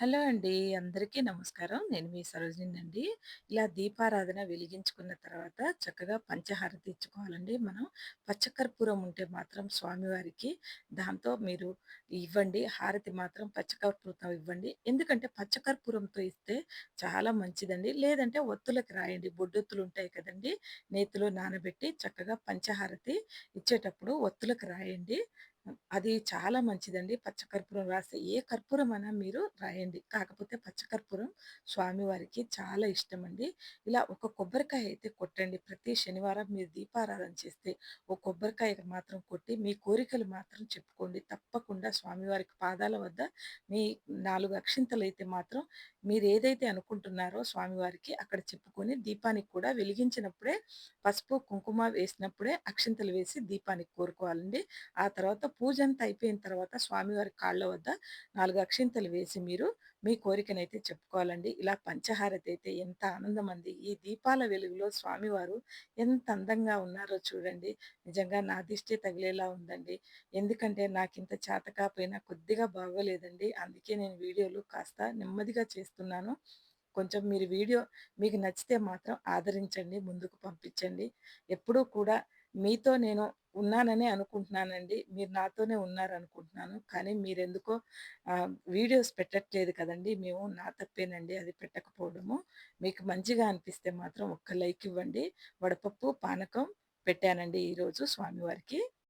Hello అండి. అందరికీ నమస్కారం. నేను మీ సరోజినినండి. ఇలా దీపారాధన వెలిగించుకున్న తర్వాత చక్కగా పంచహారతి ఇచ్చుకోవాలండి మనం. పచ్చకర్పూరం ఉంటే మాత్రం స్వామివారికి దాంతో మీరు ఇవ్వండి. హారతి మాత్రం పచ్చకర్పూరంతో ఇవ్వండి. ఎందుకంటే పచ్చకర్పూరంతో ఇస్తే చాలా మంచిదండి. లేదంటే ఒత్తులకు రాయండి. బొడ్డొత్తులు ఉంటాయి కదండీ! నేతిలో నానబెట్టి చక్కగా పంచహారతి ఇచ్చేటప్పుడు ఒత్తులకు రాయండి. అది చాలా మంచిదండి. పచ్చకర్పూరం రాస్తే ఏ కర్పూరం అయినా మీరు రాయండి. కాకపోతే పచ్చకర్పూరం స్వామివారికి చాలా ఇష్టమండి. ఇలా ఒక కొబ్బరికాయ అయితే కొట్టండి. ప్రతి శనివారం మీరు దీపారాధన చేస్తే ఒక కొబ్బరికాయ మాత్రం కొట్టి మీ కోరికలు మాత్రం చెప్పుకోండి. తప్పకుండా స్వామివారికి పాదాల వద్ద మీ నాలుగు అక్షింతలు అయితే మాత్రం మీరు ఏదైతే అనుకుంటున్నారో స్వామివారికి అక్కడ చెప్పుకొని దీపానికి కూడా వెలిగించినప్పుడే పసుపు, కుంకుమ వేసినప్పుడే అక్షింతలు వేసి దీపానికి కోరుకోవాలండి. ఆ తర్వాత పూజ అంతా అయిపోయిన తర్వాత స్వామివారి కాళ్ళ వద్ద నాలుగు అక్షింతలు వేసి మీరు మీ కోరికనైతే చెప్పుకోవాలండి. ఇలా పంచహారతి అయితే ఎంత అంది ఈ దీపాల వెలుగులో స్వామివారు ఎంత అందంగా ఉన్నారో చూడండి. నిజంగా నా దిష్టి తగిలేలా ఉందండి. ఎందుకంటే నాకింత చేత కాకపోయినా కొద్దిగా బాగోలేదండి. అందుకే నేను వీడియోలు కాస్త నెమ్మదిగా చేస్తున్నాను. కొంచెం మీరు వీడియో మీకు నచ్చితే మాత్రం ఆదరించండి. ముందుకు పంపించండి. ఎప్పుడూ కూడా మీతో నేను ఉన్నాననే అనుకుంటున్నానండి. మీరు నాతోనే ఉన్నారనుకుంటున్నాను. కానీ మీరెందుకో వీడియోస్ పెట్టట్లేదు కదండి మేము నా తప్పేనండి అది పెట్టకపోవడము. మీకు మంచిగా అనిపిస్తే మాత్రం ఒక్క లైక్ ఇవ్వండి. వడపప్పు, పానకం పెట్టానండి ఈరోజు స్వామివారికి.